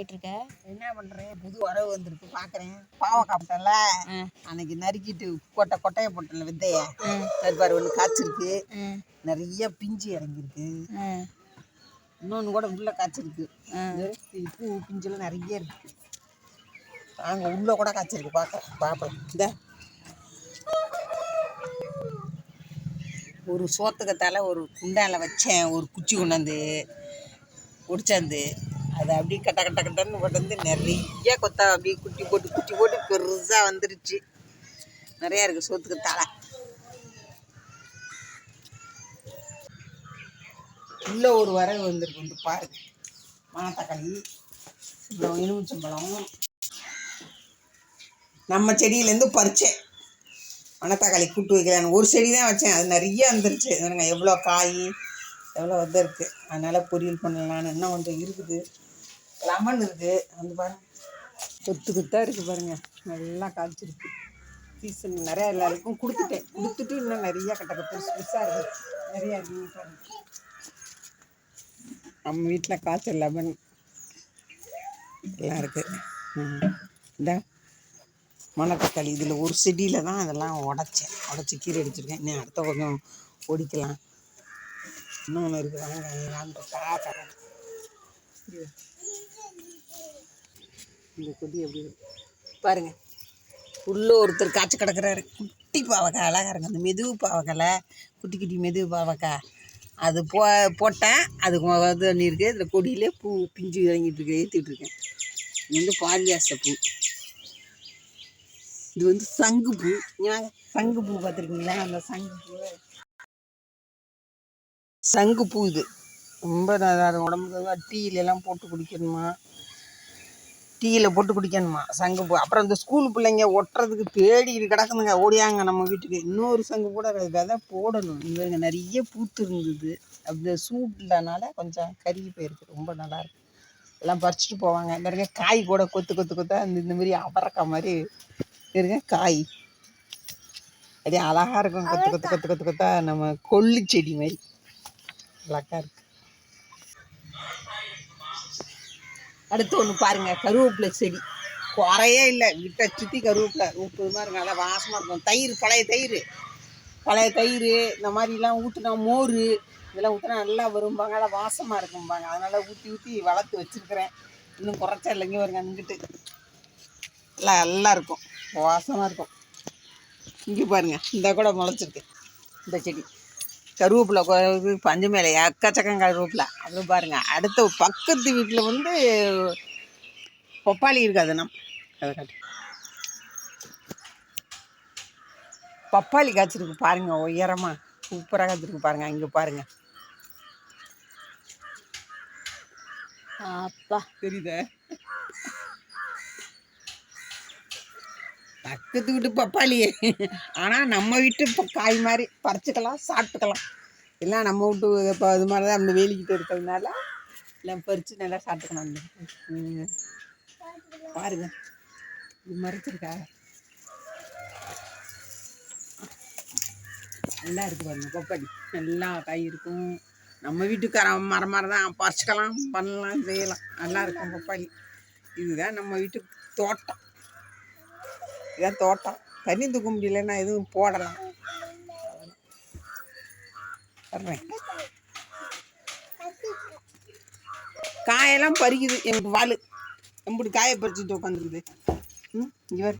பண்ணிட்டு இருக்க என்ன பண்றேன் புது வரவு வந்திருக்கு பாக்குறேன். பாவக்காய் போட்டல ம். அன்னைக்கு நறுக்கிட்டு கொட்டை கொட்டையை போட்டல விதைய ம். பாரு ஒன்று காய்ச்சிருக்கு. நிறைய பிஞ்சு இறங்கியிருக்கு. இன்னொன்று கூட உள்ள காய்ச்சிருக்கு. பூ பிஞ்சுலாம் நிறைய இருக்கு. அங்கே உள்ள கூட காய்ச்சிருக்கு பார்க்க பார்ப்போம் இந்த. ஒரு சோத்துக்கத்தால ஒரு குண்டால வச்சேன் ஒரு குச்சி கொண்டாந்து ஒடிச்சாந்து. அதை அப்படியே கட்ட கட்ட கட்டன்னு கொண்டு வந்து நிறைய கொத்தா அப்படியே குட்டி போட்டு குட்டி போட்டு பெருசாக வந்துருச்சு. நிறையா இருக்குது சோத்துக்கு தலை. உள்ளே ஒரு வரவு வந்திருக்கு வந்து பாருங்க மணத்தக்காளி அப்புறம் எலுமிச்சம்பழம். நம்ம செடியிலேருந்து பறித்தேன் மணத்தக்காளி கூட்டு வைக்கலான்னு ஒரு செடி தான் வச்சேன். அது நிறைய வந்துருச்சு. எவ்வளோ காய் எவ்வளோ வந்திருக்கு அதனால் பொரியல் பண்ணலான்னு இன்னும் கொஞ்சம் இருக்குது. லெமன் இருக்குது வந்து பாருங்க. கொத்து கொத்தாக இருக்குது பாருங்க. நல்லா காய்ச்சிருக்கு. சீசன் நிறையா எல்லாருக்கும் கொடுத்துட்டேன். கொடுத்துட்டு இன்னும் நிறையா கட்ட பெருசு பெருசாக இருக்குது நிறையா இருக்குது பாருங்க. நம்ம வீட்டில் காய்ச்சல் லெமன் எல்லாம் இருக்குது இந்த மணத்தக்காளி. இதில் ஒரு செடியில் தான் அதெல்லாம் உடச்சேன். உடச்சி கீரை அடிச்சிருக்கேன். இன்னும் அடுத்த கொஞ்சம் ஒடிக்கலாம். இன்னொன்று இருக்குது வாங்க பார்க்குறேன் இந்த கொடி எப்படி பாருங்கள் பாருங்க. ஒருத்தர் காய்ச்சி கிடக்கிறாரு. குட்டி பாவக்காய் அழகாக இருக்கு அந்த மெதுவு பாவக்காயில் குட்டி குட்டி மெதுவு பாவக்காய். அது போ போட்டேன் அதுக்கு இது பண்ணியிருக்கு. இதில் கொடியிலே பூ பிஞ்சு இறங்கிட்டு இருக்கு ஏற்றிட்டு இருக்கேன் இது வந்து பாலியாச பூ. இது வந்து சங்கு பூ. சங்கு பூ பார்த்துருக்கீங்களா? அந்த சங்கு பூ. சங்கு பூ இது. ரொம்ப நல்லா உடம்புக்கு டீயில எல்லாம் போட்டு குடிக்கணுமா? டீயில் போட்டு குடிக்கணுமா? சங்கு அப்புறம் இந்த ஸ்கூல் பிள்ளைங்க ஒட்டுறதுக்கு தேடி கிடக்குதுங்க ஓடியாங்க நம்ம வீட்டுக்கு. இன்னொரு சங்கு கூட விதை போடணும். இவருங்க நிறைய பூத்து இருந்தது. அப்படி சூட்லனால கொஞ்சம் கருகி போயிருக்கு. ரொம்ப நல்லாயிருக்கு எல்லாம் பறிச்சுட்டு போவாங்க. பாருங்க காய் கூட கொத்து கொத்து கொத்தா இந்த இந்த மாதிரி அவரக்காய் மாதிரி இருங்க காய். அப்படியே அழகா இருக்கும். கொத்து கொத்து கொத்து கொத்து கொத்தா நம்ம கொள்ளு செடி மாதிரி. அழகா இருக்குது அடுத்து ஒன்று பாருங்கள் கருவேப்பிலை செடி. குறையே இல்லை விட்ட சுற்றி கருவேப்பிலை முப்பது மாதிரி நல்லா வாசமாக இருக்கும். தயிர் பழைய தயிர். பழைய தயிர் இந்த மாதிரிலாம் ஊற்றினா மோர் இதெல்லாம் ஊற்றினா நல்லா வரும்பாங்க நல்லா வாசமாக இருக்கும்பாங்க அதனால் ஊற்றி ஊற்றி வளர்த்து வச்சுருக்கிறேன். இன்னும் குறைச்சா இல்லைங்க வருங்க அங்கிட்டு. நல்லா நல்லா இருக்கும். வாசமாக இருக்கும். இங்கே பாருங்கள் இந்த கூட முளைச்சிருக்கு இந்த செடி. கருவேப்பிலை கொ- இது பஞ்சு மேலே எக்கச்சக்கம் கருவேப்பிலை. அது பாருங்க அடுத்த பக்கத்து வீட்டில் வந்து பப்பாளி இருக்காது நம்ம. அதை காட்டு. பப்பாளி காய்ச்சிருக்கு பாருங்க உயரமா. சூப்பராக காய்ச்சிருக்கு பாருங்க இங்கே பாருங்க. அப்பா. தெரியுதா? பக்கத்து வீட்டு பப்பாளியே. ஆனால் நம்ம வீட்டு இப்போ காய் மாதிரி பறிச்சுக்கலாம் சாப்பிட்டுக்கலாம். எல்லாம் நம்ம வீட்டு இப்போ இது மாதிரி தான் நம்ம வேலிக்கிட்டு இருக்கிறதுனால எல்லாம் பறித்து நல்லா சாப்பிட்டுக்கலாம் அந்த பாருங்க. இது மறைச்சிருக்கா? நல்லா இருக்கு பாருங்க பப்பாளி. நல்லா காய் இருக்கும். நம்ம வீட்டுக்கார மரம் மரம் தான் பறிச்சுக்கலாம் பண்ணலாம் செய்யலாம். நல்லா இருக்கும் பப்பாளி. இதுதான் நம்ம வீட்டு தோட்டம். இதான் தோட்டம். தண்ணி தூக்க முடியலன்னா எதுவும் போடலாம். வர்றேன் காயெல்லாம் பறிக்குது. எங்களுக்கு வாள் எம்பிட்டு காயை பறிச்சுட்டு உட்காந்துருக்குது ம் இவர்